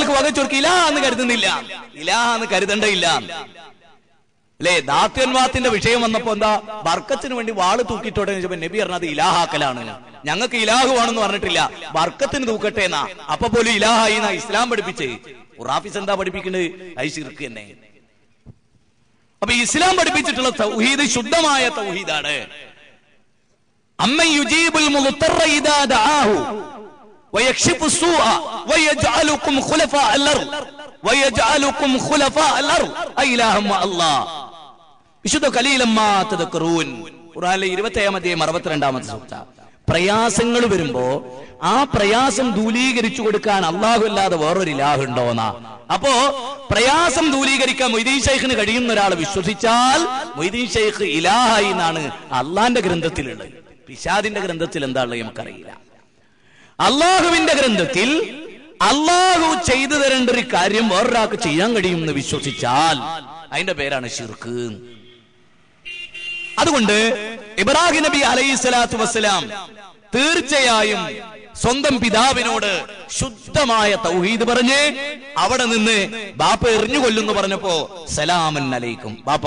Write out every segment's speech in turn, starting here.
അവസ്ഥകൾക്ക് വക ചുരുക്കി ഇലാ എന്ന് കരുതുന്നില്ല. ഇലാ എന്ന് കരുതണ്ടയില്ല. അല്ലേ? ദാത്യന്മാത്തിന്റെ വിഷയം വന്നപ്പോ എന്താ? ബർക്കത്തിന് വേണ്ടി വാൾ തൂക്കിട്ടോടെ ചോദിച്ചപ്പോ നബി പറഞ്ഞത് ഇലാഹാക്കലാണ്. ഞങ്ങൾക്ക് ഇലാഹുവാണെന്ന് പറഞ്ഞിട്ടില്ല. ബർക്കത്തിന് തൂക്കട്ടെ എന്നാ അപ്പൊ പോലും ഇലാഹായി എന്നാ ഇസ്ലാം പഠിപ്പിച്ച്. ഖുറാഫിസ് എന്താ പഠിപ്പിക്കുന്നത് ഐശിർക്ക് എന്നെ അപ്പൊ ഇസ്ലാം പഠിപ്പിച്ചിട്ടുള്ള തൗഹീദ് ശുദ്ധമായ തൗഹീദാണ്. അമ്മ യുജീബുൽ ദആഹു ويكشف السوء ويجعلكم خلفاء الارض ويجعلكم خلفاء الارض أإله مع الله വിശുദ്ധ കലീലമ്മാ തദക്കറൂൻ ഖുർആനിലെ ഇരുപത്തേഴാം അധ്യായം അറുപത്തിരണ്ടാമത്തെ സൂക്ത പ്രയാസങ്ങൾ വരുമ്പോ ആ പ്രയാസം ദൂലീകരിച്ചു കൊടുക്കാൻ അള്ളാഹു അല്ലാതെ വേറൊരു ഇലാഹ് ഉണ്ടോന്നാ അപ്പോ പ്രയാസം ദൂലീകരിക്കാൻ മൊയ്തീൻ ഷെയ്ഖിന് കഴിയുന്ന ഒരാൾ വിശ്വസിച്ചാൽ മൊയ്തീൻ ഷെയ്ഖ് ഇലാഹായി എന്നാണ് അള്ളാന്റെ ഗ്രന്ഥത്തിലുള്ളത് പിശാദിന്റെ ഗ്രന്ഥത്തിൽ എന്താണുള്ളത് നമുക്കറിയില്ല അള്ളാഹുവിന്റെ ഗ്രന്ഥത്തിൽ അള്ളാഹു ചെയ്തു തരേണ്ട ഒരു കാര്യം വേറൊരാൾക്ക് ചെയ്യാൻ കഴിയും എന്ന് വിശ്വസിച്ചാൽ അതിന്റെ പേരാണ് ഷിർക്ക് അതുകൊണ്ട് ഇബ്രാഹിം നബി അലൈഹി സ്വലാത്തു വസ്സലാം തീർച്ചയായും സ്വന്തം പിതാവിനോട് ശുദ്ധമായ തൗഹീദ് പറഞ്ഞ് അവിടെ നിന്ന് ബാപ്പ എറിഞ്ഞു കൊല്ലുന്നു പറഞ്ഞപ്പോ സലാമൻ അലൈക്കും. ബാപ്പ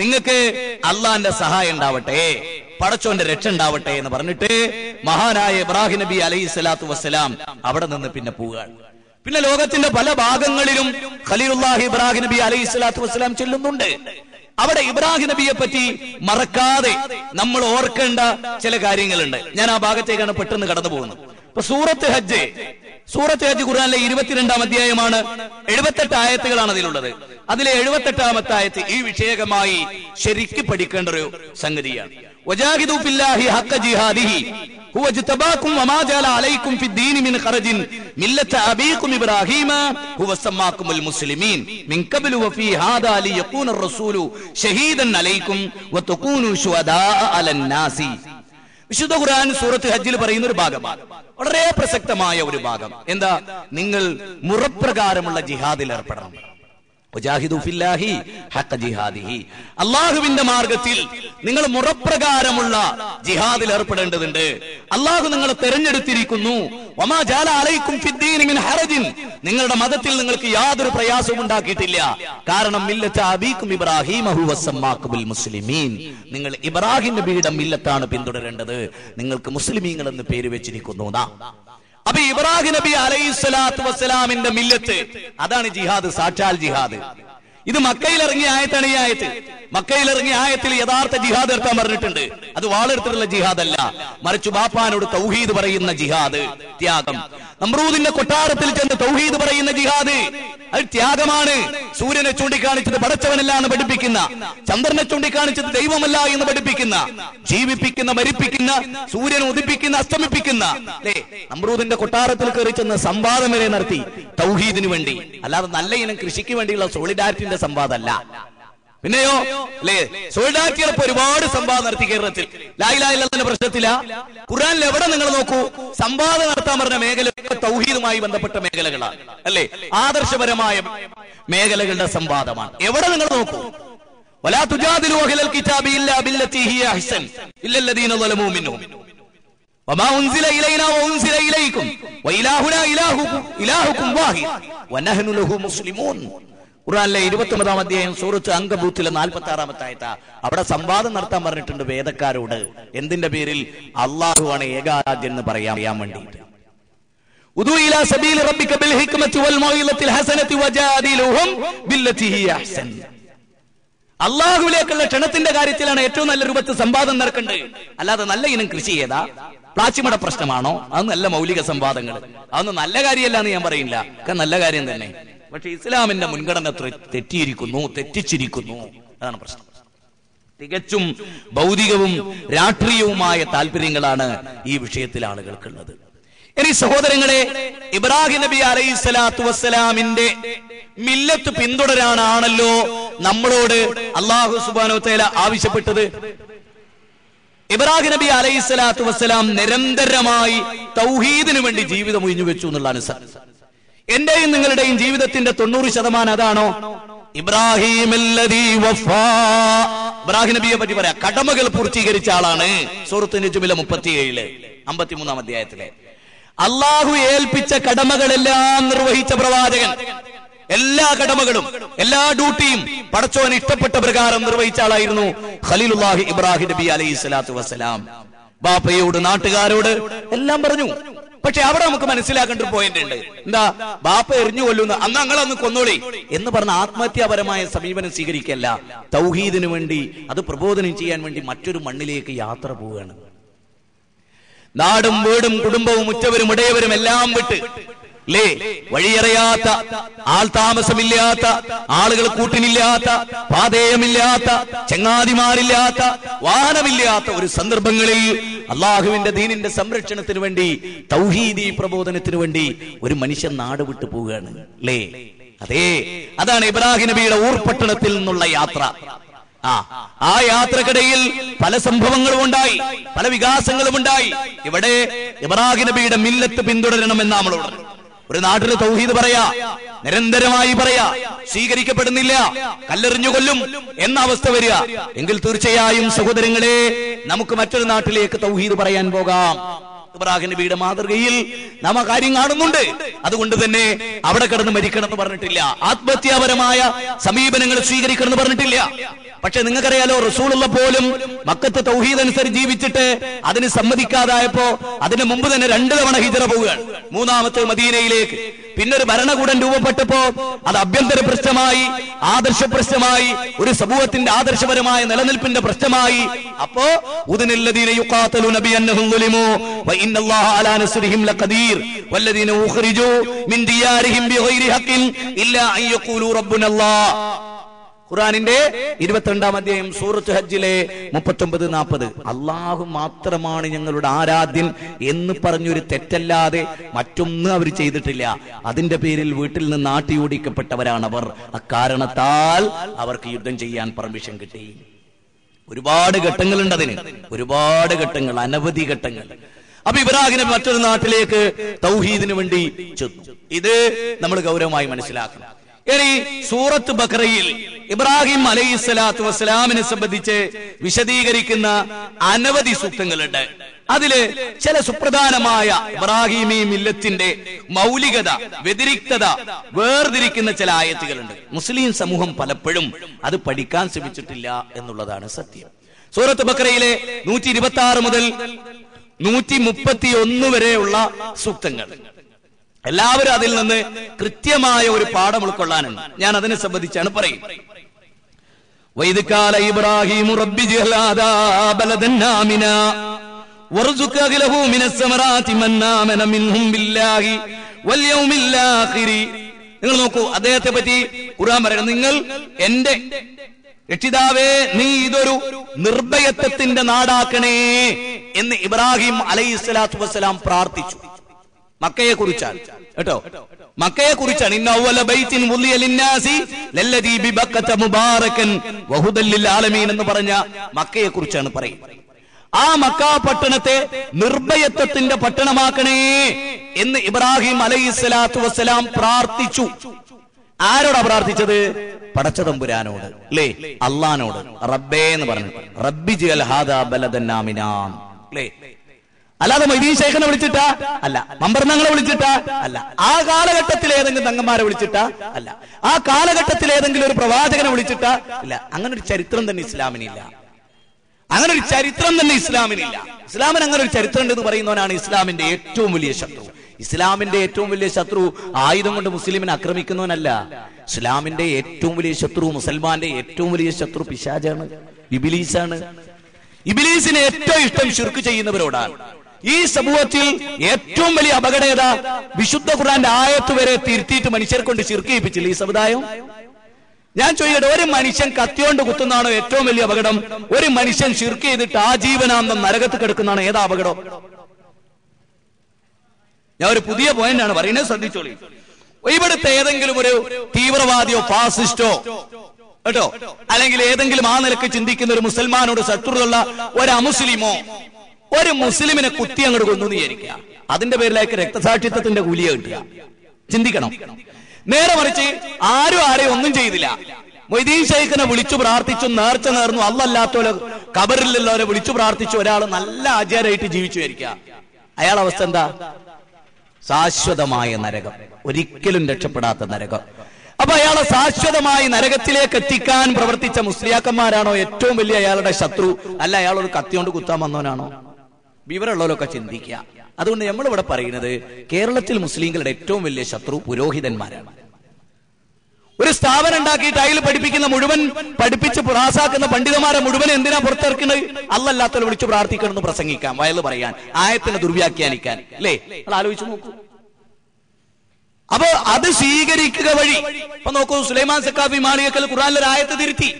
നിങ്ങൾക്ക് അള്ളാന്റെ സഹായം ഉണ്ടാവട്ടെ പടച്ചോന്റെ രക്ഷ ഉണ്ടാവട്ടെ എന്ന് പറഞ്ഞിട്ട് മഹാനായ ഇബ്രാഹിം നബി അലൈഹി സ്വലാത്തു വസ്സലാം അവിടെ നിന്ന് പിന്നെ പോവുകയാണ്. പിന്നെ ലോകത്തിന്റെ പല ഭാഗങ്ങളിലും ഖലീലുല്ലാഹി ഇബ്രാഹിം നബി അലൈഹി സ്വലാത്തു വസ്സലാം ചെല്ലുന്നുണ്ട്. അവിടെ ഇബ്രാഹിം നബിയെ പറ്റി മറക്കാതെ നമ്മൾ ഓർക്കേണ്ട ചില കാര്യങ്ങളുണ്ട്. ഞാൻ ആ ഭാഗത്തേക്കാണ് പെട്ടെന്ന് കടന്നു പോകുന്നത് സൂറത്ത് ഹജ്ജ് സൂറത്ത് ഹജ്ജ് ഖുർആനിലെ ഇരുപത്തിരണ്ടാം അധ്യായമാണ് എഴുപത്തെട്ട് ആയത്തുകളാണ് അതിലുള്ളത് അതിലെ എഴുപത്തെട്ടാമത്തെ ആയത്ത് ഈ വിഷയകമായി ശരിക്ക് പഠിക്കേണ്ട ഒരു സംഗതിയാണ് وجاهدوا في الله حق جهاده هو اجتباكم وما جعل عليكم في الدين من خرج ملة أبيكم إبراهيم هو سماكم المسلمين من قبل وفي هذا ليكون الرسول شهيدا عليكم وتكونوا شهداء على الناس വിശുദ്ധ ഖുർആൻ സൂറത്ത് ഹജ്ജിൽ പറയുന്ന ഒരു ഭാഗമാണ് വളരെ പ്രസക്തമായ ഒരു ഭാഗം. എന്താ? നിങ്ങൾ മുറപ്രകാരമുള്ള ജിഹാദിൽ ഏർപ്പെടണം. അള്ളാഹുവിന്റെ മാർഗത്തിൽ നിങ്ങൾ മുറപ്രകാരമുള്ള ജിഹാദിൽ ഏർപ്പെടേണ്ടതുണ്ട്. അള്ളാഹു നിങ്ങളെ തെരഞ്ഞെടുത്തിരിക്കുന്നു. നിങ്ങളുടെ മതത്തിൽ നിങ്ങൾക്ക് യാതൊരു പ്രയാസവും ഉണ്ടാക്കിയിട്ടില്ല. കാരണം ഇബ്രാഹിം മുസ്ലിമീൻ. നിങ്ങൾ ഇബ്രാഹിം നബിയുടെ മില്ലത്താണ് പിന്തുടരേണ്ടത്. നിങ്ങൾക്ക് മുസ്ലിമീങ്ങൾ എന്ന് പേര് വെച്ചിരിക്കുന്നു. അപ്പൊ ഇബ്രാഹിം നബി അലൈഹി സ്വലാത്തു വസ്സലാമിന്റെ മില്ലത്ത് അതാണ് ജിഹാദ് സാക്ഷാൽ ജിഹാദ്. ഇത് മക്കയിൽ ഇറങ്ങിയ ആയത്താണ് ഈ ആയത്ത്. മക്കയിൽ ഇറങ്ങിയ ആയത്തിൽ യഥാർത്ഥ ജിഹാദ് എടുക്കാൻ പറഞ്ഞിട്ടുണ്ട്. അത് വാളെടുത്തിട്ടുള്ള ജിഹാദ് അല്ല മറിച്ചു ബാപ്പാനോട് തൗഹീദ് പറയുന്ന ജിഹാദ് ത്യാഗം. നമ്രൂദിന്റെ കൊട്ടാരത്തിൽ ചെന്ന് തൗഹീദ് പറയുന്ന ജിഹാദ്. അത് ത്യാഗമാണ്. സൂര്യനെ ചൂണ്ടിക്കാണിച്ചത് പടച്ചവനല്ല എന്ന് പഠിപ്പിക്കുന്ന ചന്ദ്രനെ ചൂണ്ടിക്കാണിച്ചത് ദൈവമല്ല എന്ന് പഠിപ്പിക്കുന്ന ജീവിപ്പിക്കുന്ന മരിപ്പിക്കുന്ന സൂര്യനെ ഉദിപ്പിക്കുന്ന അസ്തമിപ്പിക്കുന്ന. അല്ലേ നമ്രൂദിന്റെ കൊട്ടാരത്തിൽ കയറി ചെന്ന് സംവാദം വരെ നടത്തി തൗഹീദിന് വേണ്ടി. അല്ലാതെ നല്ല ഇനം കൃഷിക്ക് വേണ്ടിയുള്ള സോളിഡാരിറ്റിന്റെ സംവാദമല്ല. പിന്നെയോ അല്ലേ സോൾഡാറ്റിയപ്പോ ഒരുപാട് സംവാദം നടത്തി കേരളത്തിൽ ലായിലായില്ലെന്ന പ്രശ്നത്തില ഖുർആനിൽ എവിടെ നിങ്ങൾ നോക്കൂ സംവാദം നടത്താൻ പറഞ്ഞ മേഖല തൗഹീദുമായി ബന്ധപ്പെട്ട മേഖലകളാണ് അല്ലേ ആദർശപരമായ മേഖലകളുടെ സംവാദമാണ് എവിടെ നിങ്ങൾ നോക്കൂ ولا تجادلوا أهل الكتاب إلا بالتي هي أحسن إلا الذين ظلموا منهم وما أنزل إلينا وأنزل إليكم وإلهنا إلهكم إلهكم واحد ونحن له مسلمون ഖുറാനിലെ ഇരുപത്തി ഒമ്പതാം അധ്യായം സൂറത്ത് അങ്കബൂത്തിലെ നാൽപ്പത്തി ആറാമത്തെ ആയത്ത അവിടെ സംവാദം നടത്താൻ പറഞ്ഞിട്ടുണ്ട് വേദക്കാരോട്. എന്തിന്റെ പേരിൽ? അള്ളാഹുവാണ് ഏകാരാധ്യൻ എന്ന് പറയാൻ വേണ്ടിയിട്ട്. അള്ളാഹുലേക്കുള്ള ക്ഷണത്തിന്റെ കാര്യത്തിലാണ് ഏറ്റവും നല്ല രൂപത്തിൽ സംവാദം നടക്കേണ്ടത് അല്ലാതെ നല്ല ഇനം കൃഷി ചെയ്താ. പ്ലാച്ചിമട പ്രശ്നമാണോ? അത് നല്ല മൗലിക സംവാദങ്ങൾ. അതൊന്നും നല്ല കാര്യമല്ല എന്ന് ഞാൻ പറയില്ല നല്ല കാര്യം തന്നെ. പക്ഷെ ഇസ്ലാമിന്റെ മുൻഗണന തെറ്റിയിരിക്കുന്നു തെറ്റിച്ചിരിക്കുന്നു. അതാണ് പ്രശ്നം. തികച്ചും ഭൗതികവും രാഷ്ട്രീയവുമായ താല്പര്യങ്ങളാണ് ഈ വിഷയത്തിൽ ആളുകൾക്കുള്ളത്. ഇനി സഹോദരങ്ങളെ ഇബ്രാഹിം നബി അലൈഹി സ്വലാത്തു വസ്സലാമിന്റെ മില്ലത്ത് പിന്തുടരാനാണല്ലോ നമ്മളോട് അള്ളാഹു സുബാനോ തേല ആവശ്യപ്പെട്ടത്. ഇബ്രാഹിം നബി അലൈഹി സ്വലാത്തു വസ്സലാം നിരന്തരമായി തൗഹീദിനു വേണ്ടി ജീവിതം ഒഴിഞ്ഞു വെച്ചു എന്നുള്ളതാണ് സത്യം. എന്റെയും നിങ്ങളുടെയും ജീവിതത്തിന്റെ തൊണ്ണൂറ് ശതമാനം അതാണോ? ഇബ്രാഹിം. ഇബ്രാഹിം നബിയെ പറ്റി പറയാം. കടമകൾ പൂർത്തീകരിച്ച ആളാണ് സൂറത്ത് നജുമിലെ മുപ്പത്തിയേഴിൽ അമ്പത്തിമൂന്നാം അധ്യായത്തിലെ. അള്ളാഹു ഏൽപ്പിച്ച കടമകളെല്ലാം നിർവഹിച്ച പ്രവാചകൻ. എല്ലാ കടമകളും എല്ലാ ഡ്യൂട്ടിയും പടച്ചോൻ ഇഷ്ടപ്പെട്ട പ്രകാരം നിർവഹിച്ച ആളായിരുന്നു ഖലീലുല്ലാഹി ഇബ്രാഹിം നബി അലൈഹി സ്വലാത്തു വസ്സലാം. ബാപ്പയോട് നാട്ടുകാരോട് എല്ലാം പറഞ്ഞു. പക്ഷെ അവിടെ നമുക്ക് മനസ്സിലാക്കേണ്ട ഒരു പോയിന്റ് ഉണ്ട്. എന്താ? ബാപ്പ എറിഞ്ഞു കൊല്ലുന്നു. അന്ന് ഞങ്ങളന്ന് കൊന്നോളി. എന്ന് പറഞ്ഞ ആത്മഹത്യാപരമായ സമീപനം സ്വീകരിക്കല്ല. തൗഹീദിന് വേണ്ടി അത് പ്രബോധനം ചെയ്യാൻ വേണ്ടി മറ്റൊരു മണ്ണിലേക്ക് യാത്ര പോവുകയാണ്. നാടും വീടും കുടുംബവും ഉറ്റവരും ഇടയവരും എല്ലാം വിട്ട് ലേ വഴിയറിയാത്ത ആൾ താമസമില്ലാത്ത ആളുകൾ കൂട്ടിനില്ലാത്ത പാതേയമില്ലാത്ത ചങ്ങാതിമാരില്ലാത്ത വാഹനമില്ലാത്ത ഒരു സന്ദർഭങ്ങളിൽ അള്ളാഹുവിന്റെ ദീനിന്റെ സംരക്ഷണത്തിന് വേണ്ടി തൗഹീദി പ്രബോധനത്തിന് വേണ്ടി ഒരു മനുഷ്യൻ നാട് വിട്ടു പോവുകയാണ്. ലേ അതെ അതാണ് ഇബ്രാഹിം നബിയുടെ ഊർപട്ടണത്തിൽ നിന്നുള്ള യാത്ര. ആ ആ യാത്രക്കിടയിൽ പല സംഭവങ്ങളും ഉണ്ടായി പല വികാസങ്ങളും ഉണ്ടായി ഇവിടെ ഇബ്രാഹിം നബിയുടെ മില്ലത്ത് പിന്തുടരണമെന്ന് നമ്മളോട്. ഒരു നാട്ടിൽ തൗഹീദ് പറയാ നിരന്തരമായി പറയാ സ്വീകരിക്കപ്പെടുന്നില്ല കല്ലെറിഞ്ഞു കൊല്ലും എന്ന അവസ്ഥ വരിക. എങ്കിൽ തീർച്ചയായും സഹോദരങ്ങളെ നമുക്ക് മറ്റൊരു നാട്ടിലേക്ക് തൗഹീദ് പറയാൻ പോകാം. ഇബ്രാഹിം നബിയുടെ മാതൃകയിൽ നാം കാര്യം കാണുന്നുണ്ട്. അതുകൊണ്ട് തന്നെ അവിടെ കിടന്ന് മരിക്കണം എന്ന് പറഞ്ഞിട്ടില്ല. ആത്മഹത്യാപരമായ സമീപനങ്ങൾ സ്വീകരിക്കണം എന്ന് പറഞ്ഞിട്ടില്ല. പക്ഷെ നിങ്ങൾക്കറിയാലോ റസൂളുള്ള പോലും മക്കത്ത് തൗഹീദ് അനുസരിച്ച് ജീവിച്ചിട്ട് അതിന് സമ്മതിക്കാതായപ്പോ അതിന് മുമ്പ് തന്നെ രണ്ടു തവണ ഹിജറ പോവുകയാണ്. മൂന്നാമത്തെ മദീനയിലേക്ക്. പിന്നെ ഒരു ഭരണകൂടം രൂപപ്പെട്ടപ്പോ അത് അഭ്യന്തര പ്രശ്നമായി ആദർശ പ്രശ്നമായി ഒരു സമൂഹത്തിന്റെ ആദർശപരമായ നിലനിൽപ്പിന്റെ പ്രശ്നമായി. അപ്പോ ഉദനല്ലദീന ഖുറാനിന്റെ ഇരുപത്തിരണ്ടാം അധ്യായം സൂറത്ത് ഹജ്ജിലെ മുപ്പത്തൊമ്പത് നാൽപ്പത് അള്ളാഹു മാത്രമാണ് ഞങ്ങളുടെ ആരാധ്യൻ എന്ന് പറഞ്ഞൊരു തെറ്റല്ലാതെ മറ്റൊന്നും അവർ ചെയ്തിട്ടില്ല. അതിന്റെ പേരിൽ വീട്ടിൽ നിന്ന് ആട്ടിയോടിക്കപ്പെട്ടവരാണവർ. അക്കാരണത്താൽ അവർക്ക് യുദ്ധം ചെയ്യാൻ പെർമിഷൻ കിട്ടി. ഒരുപാട് ഘട്ടങ്ങൾ ഉണ്ട് അതിന്. ഒരുപാട് ഘട്ടങ്ങൾ അനവധി ഘട്ടങ്ങൾ. അപ്പൊ ഇബ്രാഹിം മറ്റൊരു നാട്ടിലേക്ക് തൗഹീദിന് വേണ്ടി ചെന്നു. ഇത് നമ്മൾ ഗൗരവമായി മനസ്സിലാക്കണം. ഇനി സൂറത്ത് ബക്രയിൽ ഇബ്രാഹിം അലൈഹി സ്വലാത്തു വസ്സലാമിനെ സംബന്ധിച്ച് വിശദീകരിക്കുന്ന അനവധി സൂക്തങ്ങളുണ്ട്. അതിൽ ചില സുപ്രധാനമായ ഇബ്രാഹിമി മില്ലത്തിന്റെ മൗലികത വ്യതിരിക്തത വേർതിരിക്കുന്ന ചില ആയത്തുകളുണ്ട്. മുസ്ലിം സമൂഹം പലപ്പോഴും അത് പഠിക്കാൻ ശ്രമിച്ചിട്ടില്ല എന്നുള്ളതാണ് സത്യം. സൂറത്ത് ബക്രയിലെ നൂറ്റി ഇരുപത്തി ആറ് മുതൽ നൂറ്റി മുപ്പത്തി ഒന്ന് വരെയുള്ള സൂക്തങ്ങൾ. എല്ലാവരും അതിൽ നിന്ന് കൃത്യമായ ഒരു പാഠം ഉൾക്കൊള്ളാനുണ്ട് ഞാൻ അതിനെ സംബന്ധിച്ചാണ് പറയും വൈദിക്കാല ഇബ്രാഹിം റബ്ബി ജഹ്ലാദാ ബലദൻ ആമിന وارزق أهله من الثمرات من آمن منهم بالله واليوم الآخر നിങ്ങൾ നോക്കൂ അദ്ദേഹത്തെ പറ്റി ഖുർആൻ പറയുന്നത് നിങ്ങൾ എന്റെ രക്ഷിതാവേ നീ ഇതൊരു നിർഭയത്വത്തിന്റെ നാടാക്കണേ എന്ന് ഇബ്രാഹിം അലൈഹി സ്വലാത്തു വസ്സലാം പ്രാർത്ഥിച്ചു മക്കയെ കുറിച്ചാണ് കേട്ടോ മക്കയെ കുറിച്ചാണ് എന്ന് പറഞ്ഞ മക്കയെ കുറിച്ചാണ് പറയുന്നത്. ആ മക്ക പട്ടണത്തെ നിർഭയത്വത്തിന്റെ പട്ടണമാക്കണേ എന്ന് ഇബ്രാഹിം അലൈഹി സ്വലാത്തു വസ്സലാം പ്രാർത്ഥിച്ചു. ആരോടാ പ്രാർത്ഥിച്ചത്? പടച്ചതമ്പുരാനോട്. അല്ലേ? അള്ളഹാനോട്. റബ്ബേ എന്ന് പറഞ്ഞു. റബ്ബി ജൽ ഹാദാ ബലദന്നാമിനാം അല്ലേ? അല്ലാതെ മൊയ്തീൻ ശേഖനെ വിളിച്ചിട്ടാ? അല്ല. മമ്പർന്നങ്ങളെ വിളിച്ചിട്ടാ? അല്ല. ആ കാലഘട്ടത്തിൽ ഏതെങ്കിലും തങ്ങന്മാരെ വിളിച്ചിട്ടാ? അല്ല. ആ കാലഘട്ടത്തിൽ ഏതെങ്കിലും ഒരു പ്രവാചകനെ വിളിച്ചിട്ടാ? ഇല്ല. അങ്ങനെ ഒരു ചരിത്രം തന്നെ ഇസ്ലാമിനില്ല. അങ്ങനെ ഒരു ചരിത്രം തന്നെ ഇസ്ലാമിനില്ല. ഇസ്ലാമിന് അങ്ങനെ ഒരു ചരിത്രം ഉണ്ടെന്ന് പറയുന്നവനാണ് ഇസ്ലാമിന്റെ ഏറ്റവും വലിയ ശത്രു. ഇസ്ലാമിന്റെ ഏറ്റവും വലിയ ശത്രു ആയുധം കൊണ്ട് മുസ്ലിമിനെ ആക്രമിക്കുന്നവനല്ല. ഇസ്ലാമിന്റെ ഏറ്റവും വലിയ ശത്രു മുസൽമാന്റെ ഏറ്റവും വലിയ ശത്രു പിശാജാണ് ഇബിലീസാണ്. ഇബിലീസിന് ഏറ്റവും ഇഷ്ടം ശുർക്ക് ചെയ്യുന്നവരോടാണ്. ഈ സമൂഹത്തിൽ ഏറ്റവും വലിയ അപകടത വിശുദ്ധ ഖുറാന്റെ ആയത്ത് വരെ തിരുത്തിയിട്ട് മനുഷ്യരെ കൊണ്ട് ശിർക്ക് ചെയ്യിപ്പിച്ചില്ല ഈ സമുദായം? ഞാൻ ചോദിക്കട്ടെ ഒരു മനുഷ്യൻ കത്തിയോണ്ട് കുത്തുന്നതാണോ ഏറ്റവും വലിയ അപകടം? ഒരു മനുഷ്യൻ ശിർക്ക് ചെയ്തിട്ട് ആ ആജീവനാന്തം നരകത്ത് കിടക്കുന്നതാണ് ഏതാ അപകടം? ഞാൻ ഒരു പുതിയ പോയിന്റ് ആണ് പറയുന്നത് ശ്രദ്ധിച്ചോളി. ഇവിടുത്തെ ഏതെങ്കിലും ഒരു തീവ്രവാദിയോ ഫാസിസ്റ്റോ കേട്ടോ? അല്ലെങ്കിൽ ഏതെങ്കിലും ആ നിലയ്ക്ക് ചിന്തിക്കുന്ന ഒരു മുസൽമാനോട് ശത്രുതയുള്ള ഒരു അമുസ്ലിമോ ഒരു മുസ്ലിമിനെ കുത്തി അങ്ങോട്ട് കൊന്നു വിചാരിക്കുക. അതിന്റെ പേരിലേക്ക് രക്തസാക്ഷിത്വത്തിന്റെ കൂലിയ കിട്ടുക. ചിന്തിക്കണം. നേരെ മറിച്ച് ആരും ആരെയും ഒന്നും ചെയ്തില്ല. മൊയ്തീൻ ഷെയ്ഖിനെ വിളിച്ചു പ്രാർത്ഥിച്ചു നേർച്ച നേർന്നു. അല്ലല്ലാത്തവരെ കബറിലുള്ളവരെ വിളിച്ചു പ്രാർത്ഥിച്ചു. ഒരാൾ നല്ല ആചാരമായിട്ട് ജീവിച്ചു വരിക അയാൾ അവസ്ഥ എന്താ? ശാശ്വതമായ നരകം. ഒരിക്കലും രക്ഷപ്പെടാത്ത നരകം. അപ്പൊ അയാളെ ശാശ്വതമായി നരകത്തിലേക്ക് എത്തിക്കാൻ പ്രവർത്തിച്ച മുസ്ലിയാക്കന്മാരാണോ ഏറ്റവും വലിയ അയാളുടെ ശത്രു? അല്ല അയാൾ ഒരു കത്തിയോണ്ട് കുത്താൻ വന്നവനാണോ? വിവരമുള്ളവരൊക്കെ ചിന്തിക്കുക. അതുകൊണ്ട് നമ്മൾ ഇവിടെ പറയുന്നത് കേരളത്തിൽ മുസ്ലിങ്ങളുടെ ഏറ്റവും വലിയ ശത്രു പുരോഹിതന്മാരാണ്. ഒരു സ്ഥാപനം ഉണ്ടാക്കിയിട്ട് അതിൽ പഠിപ്പിക്കുന്ന മുഴുവൻ പഠിപ്പിച്ച് പ്രാസാക്കുന്ന പണ്ഡിതന്മാരെ മുഴുവൻ എന്തിനാ പുറത്തിറക്കുന്നത്? അല്ലല്ലാത്തവരെ വിളിച്ച് പ്രാർത്ഥിക്കണമെന്ന് പ്രസംഗിക്കാം. വയൽ പറയാൻ ആയത്തിനെ ദുർവ്യാഖ്യാനിക്കാൻ. അല്ലേ? ആലോചിച്ച് നോക്കൂ. അപ്പൊ അത് സ്വീകരിക്കുക വഴി ഇപ്പൊ നോക്കൂ സുലൈമാൻ സക്കാഫി മാളിയക്കൽ ഖുറാനിലൊരു ആയത്ത് തിരുത്തി.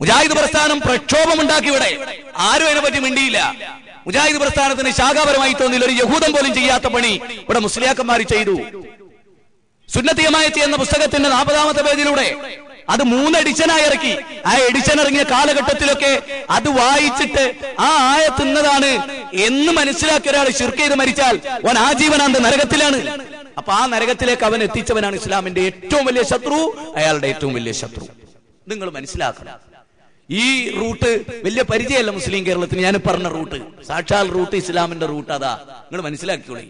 മുജാഹിദ് പ്രസ്ഥാനം പ്രക്ഷോഭം ഉണ്ടാക്കി ഇവിടെ. ആരും അതിനെ പറ്റി മിണ്ടിയില്ല. മുജാഹിദ് പ്രസ്ഥാനത്തിന് ശാഖാപരമായി തോന്നിയില്ല. ഒരു യഹൂദം പോലും ചെയ്യാത്ത പണി ഇവിടെ മുസ്ലിയാക്കന്മാർ ചെയ്തു. സുന്നത്തിയമായത്തി എന്ന പുസ്തകത്തിന്റെ നാൽപ്പതാമത്തെ പേജിലൂടെ അത് മൂന്ന് എഡിഷനായി ഇറക്കി. ആ എഡിഷൻ ഇറങ്ങിയ കാലഘട്ടത്തിലൊക്കെ അത് വായിച്ചിട്ട് ആ ആയ തിന്നതാണ് എന്ന് മനസ്സിലാക്കിയ ഒരാൾ ശിർക്ക് ചെയ്ത് മരിച്ചാൽ അവൻ ആജീവനാന്ത നരകത്തിലാണ്. അപ്പൊ ആ നരകത്തിലേക്ക് അവൻ എത്തിച്ചവനാണ് ഇസ്ലാമിന്റെ ഏറ്റവും വലിയ ശത്രു അയാളുടെ ഏറ്റവും വലിയ ശത്രു. നിങ്ങൾ മനസ്സിലാക്കണം. ഈ റൂട്ട് വലിയ പരിചയമല്ല മുസ്ലിം കേരളത്തിന് ഞാൻ പറഞ്ഞ റൂട്ട്. സാക്ഷാൽ റൂട്ട് ഇസ്ലാമിന്റെ റൂട്ട് അതാ. നിങ്ങൾ മനസ്സിലാക്കിക്കോളി.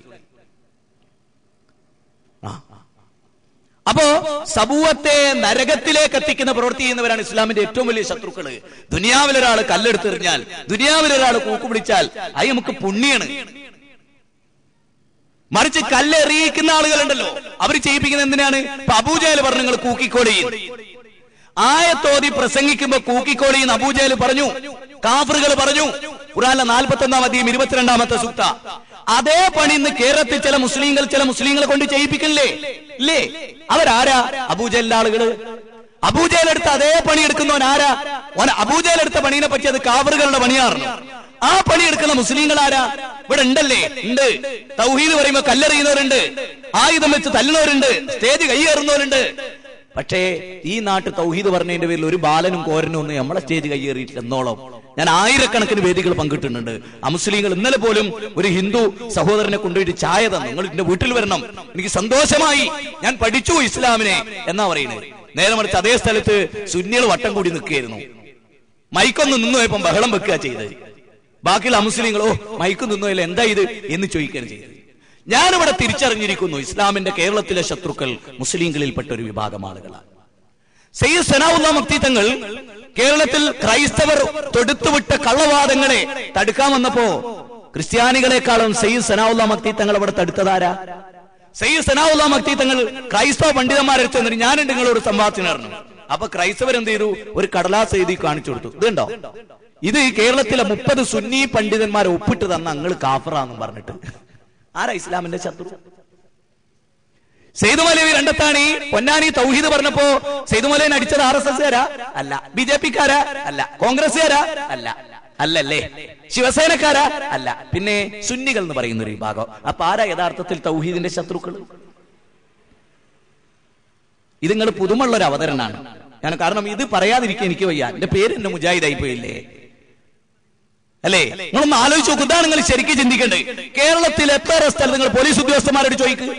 അപ്പോ സമൂഹത്തെ നരകത്തിലേക്ക് എത്തിക്കുന്ന പ്രവൃത്തി ചെയ്യുന്നവരാണ് ഇസ്ലാമിന്റെ ഏറ്റവും വലിയ ശത്രുക്കൾ. ദുനിയാവിൽ ഒരാൾ കല്ലെടുത്തെറിഞ്ഞാൽ ദുനിയാവിൽ ഒരാൾ കൂക്കുപിടിച്ചാൽ അത് നമുക്ക് പുണ്യാണ്. മറിച്ച് കല്ലെറിയിക്കുന്ന ആളുകളുണ്ടല്ലോ. അവർ ചെയ്യിപ്പിക്കുന്ന എന്തിനാണ്? അബൂജാൽ പറഞ്ഞു നിങ്ങൾ കൂക്കിക്കോളി. ആയത്തോതി പ്രസംഗിക്കുമ്പോ കൂക്കിക്കോളി അബൂജാൽ പറഞ്ഞു. കാഫറുകൾ പറഞ്ഞു. ഖുറാനിലെ നാൽപ്പത്തി ഒന്നാം അധികം ഇരുപത്തിരണ്ടാമത്തെ സുക്ത. അതേ പണി ഇന്ന് കേരളത്തിൽ ചില മുസ്ലിങ്ങൾ ചില മുസ്ലിങ്ങളെ കൊണ്ട് ചെയ്യിപ്പിക്കില്ലേ? ഇല്ലേ? അവരാരാ? അബൂജയിലെ ആളുകൾ. അബൂജയിലെടുത്ത് അതേ പണി എടുക്കുന്നവൻ ആരാ? ഓൻ അബൂജയിലെടുത്ത പണിനെ പറ്റി അത് കാവറുകളുടെ പണിയാണ് ആ പണി എടുക്കുന്ന മുസ്ലിങ്ങൾ ആരാ? ഇവിടെ ഉണ്ടല്ലേ? ഉണ്ട്. തൗഹീദ് പറയുമ്പോ കല്ലെറിയുന്നവരുണ്ട്. ആയുധം വെച്ച് തല്ലുന്നവരുണ്ട്. സ്റ്റേജ് കൈയേറുന്നവരുണ്ട്. പക്ഷേ ഈ നാട്ടിൽ തൗഹീദ് പറഞ്ഞതിന്റെ പേരിൽ ഒരു ബാലനും കോരനും ഒന്നും നമ്മളെ സ്റ്റേജ് കയ്യേറിയിട്ടില്ല എന്നോളം ഞാൻ ആയിരക്കണക്കിന് വേദികൾ പങ്കിട്ടിട്ടുണ്ട്. മുസ്ലിങ്ങൾ ഇന്നലെ പോലും ഒരു ഹിന്ദു സഹോദരനെ കൊണ്ടുപോയിട്ട് ചായ തന്നു. നിങ്ങൾ എന്റെ വീട്ടിൽ വരണം. എനിക്ക് സന്തോഷമായി. ഞാൻ പഠിച്ചു ഇസ്ലാമിനെ എന്നാ പറയുന്നത്. നേരെ മറിച്ച് അതേ സ്ഥലത്ത് സുന്നികൾ വട്ടം കൂടി നിൽക്കുകയായിരുന്നു. മൈക്കൊന്ന് നിന്നു പോയപ്പം ബഹളം വെക്കുക ചെയ്തത്. ബാക്കിയുള്ള അമുസ്ലിങ്ങളോ മൈക്ക് നിന്നു എന്താ ഇത്? എന്ന് ചോദിക്കുകയാണ് ചെയ്തത്. ഞാനിവിടെ തിരിച്ചറിഞ്ഞിരിക്കുന്നു ഇസ്ലാമിന്റെ കേരളത്തിലെ ശത്രുക്കൾ മുസ്ലിങ്ങളിൽപ്പെട്ട ഒരു വിഭാഗം ആളുകളാണ്. സയ്യിദ് സനാവുല്ല മക്തി തങ്ങൾ കേരളത്തിൽ ക്രൈസ്തവർ തൊടുത്തുവിട്ട കള്ളവാദങ്ങളെ തടുക്കാൻ വന്നപ്പോ ക്രിസ്ത്യാനികളെക്കാളും സയ്യിദ് സനാവുല്ല മക്തി തങ്ങൾ അവിടെ തടുത്തതാരാ? സയ്യിദ് സനാവുല്ല മക്തി തങ്ങൾ ക്രൈസ്തവ പണ്ഡിതന്മാരെ ചെന്നിട്ട് ഞാൻ നിങ്ങളോട് സംവാദത്തിന് പറഞ്ഞു. അപ്പൊ ക്രൈസ്തവർ എന്ത് ചെയ്തു? ഒരു കടലാസ് എഴുതി കാണിച്ചു കൊടുത്തു. ഇതുണ്ടോ? ഇത് കേരളത്തിലെ മുപ്പത് സുന്നി പണ്ഡിതന്മാരെ ഒപ്പിട്ട് തന്ന അങ്ങൾ കാഫറാന്നും പറഞ്ഞിട്ട്. ആരാ ഇസ്ലാമിന്റെ ശത്രു? സെയ്തുമലവി ഈ പൊന്നാനി തൗഹീദ് പറഞ്ഞപ്പോ സെയ്തുമലയൻ അടിച്ചത് ആർ എസ് എസ്കാരാ അല്ല. ബി ജെ പിക്കാരാ? അല്ല. കോൺഗ്രസ്സുകാരാ? അല്ല. അല്ലല്ലേ? ശിവസേനക്കാരാ? അല്ല. പിന്നെ സുന്നികൾ എന്ന് പറയുന്ന ഒരു വിഭാഗം. അപ്പൊ ആരാ യഥാർത്ഥത്തിൽ തൗഹീദിന്റെ ശത്രുക്കൾ ഇത് നിങ്ങൾ പുതുമുള്ള ഒരു അവതരണമാണ് ഞാൻ കാരണം ഇത് പറയാതിരിക്കാൻ എനിക്ക് വയ്യ. എന്റെ പേര് എന്നെ മുജാഹിദായി പോയില്ലേ? അല്ലേ? നിങ്ങളൊന്ന് ആലോചിച്ച് നോക്കും. ഇതാണ് നിങ്ങൾ ശരിക്കും ചിന്തിക്കേണ്ടത്. കേരളത്തിൽ എത്ര സ്ഥലത്ത് നിങ്ങൾ പോലീസ് ഉദ്യോഗസ്ഥന്മാരോട് ചോദിക്കും?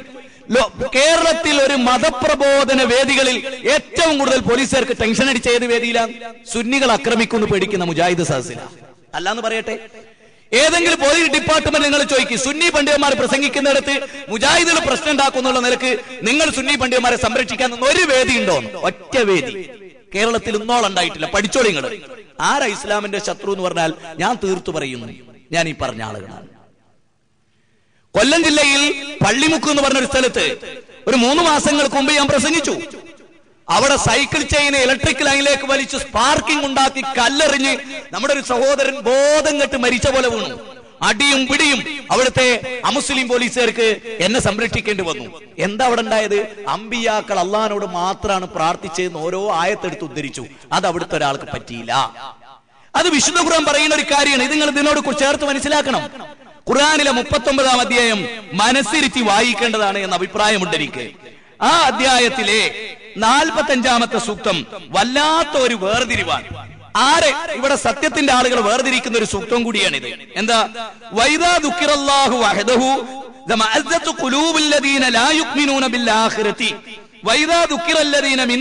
കേരളത്തിൽ ഒരു മതപ്രബോധന വേദികളിൽ ഏറ്റവും കൂടുതൽ പോലീസുകാർക്ക് ടെൻഷൻ അടിച്ച ഏത് വേദിയിലാണ് സുന്നികൾ ആക്രമിക്കുന്നു പേടിക്കുന്ന മുജാഹിദ് സഹസില അല്ലാന്ന് പറയട്ടെ. ഏതെങ്കിലും പോലീസ് ഡിപ്പാർട്ട്മെന്റ് നിങ്ങൾ ചോദിക്കും. സുന്നി പണ്ഡിതന്മാർ പ്രസംഗിക്കുന്നിടത്ത് മുജാഹിദുകൾ പ്രശ്നം ഉണ്ടാക്കുന്നുള്ള നിലയ്ക്ക് നിങ്ങൾ സുന്നി പണ്ഡിതന്മാരെ സംരക്ഷിക്കാൻ ഒരു വേദി ഉണ്ടോ ഒറ്റ വേദി. കേരളത്തിൽ ഇന്നോളം ഉണ്ടായിട്ടില്ല. പഠിച്ചോളിങ്ങൾ ആരാ ഇസ്ലാമിന്റെ ശത്രു എന്ന് പറഞ്ഞാൽ ഞാൻ തീർത്തു പറയുന്നു. ഞാൻ ഈ പറഞ്ഞ ആളുകളാണ്. കൊല്ലം ജില്ലയിൽ പള്ളിമുക്ക് എന്ന് പറഞ്ഞ ഒരു സ്ഥലത്ത് ഒരു മൂന്ന് മാസങ്ങൾക്ക് മുമ്പ് ഞാൻ പ്രസംഗിച്ചു. അവിടെ സൈക്കിൾ ചെയിന് ഇലക്ട്രിക് ലൈനിലേക്ക് വലിച്ച് സ്പാർക്കിംഗ് ഉണ്ടാക്കി കല്ലെറിഞ്ഞ് നമ്മുടെ ഒരു സഹോദരൻ ബോധം കെട്ട് മരിച്ച പോലെ വീണു. അടിയും പിടിയും അവിടുത്തെ അമുസ്ലിം പോലീസുകാർക്ക് എന്നെ സംരക്ഷിക്കേണ്ടി വന്നു. എന്താ അവിടെ ഉണ്ടായത്? അമ്പിയാക്കൾ അള്ളഹാനോട് മാത്രമാണ് പ്രാർത്ഥിച്ചതെന്ന് ഓരോ ആയത്തെടുത്ത് ഉദ്ധരിച്ചു. അത് അവിടുത്തെ ഒരാൾക്ക് പറ്റിയില്ല. അത് വിശുദ്ധ ഖുർആൻ പറയുന്ന ഒരു കാര്യമാണ്. ഇത് നിങ്ങൾ ഇതിനോട് ചേർത്ത് മനസ്സിലാക്കണം. ഖുർആനിലെ മുപ്പത്തൊമ്പതാം അധ്യായം മനസ്സിരുത്തി വായിക്കേണ്ടതാണ് എന്ന അഭിപ്രായമുണ്ട് എനിക്ക്. ആ അധ്യായത്തിലെ നാൽപ്പത്തഞ്ചാമത്തെ സൂക്തം വല്ലാത്ത ഒരു വേർതിരിവാണ്. ആരെ? ഇവിടെ സത്യത്തിന്റെ ആളുകൾ വേർതിരിക്കുന്ന ഒരു സൂക്തം കൂടിയാണിത്. എന്താ? വൈദാ ദുഃഖിറല്ലാഹു വഹദഹു ദമഅസ്സത്തു ഖുലൂബുല്ലദീന ലാ യുഖ്മിനൂന ബിൽ ആഖിറതി വൈദാ ദുഃഖിറല്ലദീന മിൻ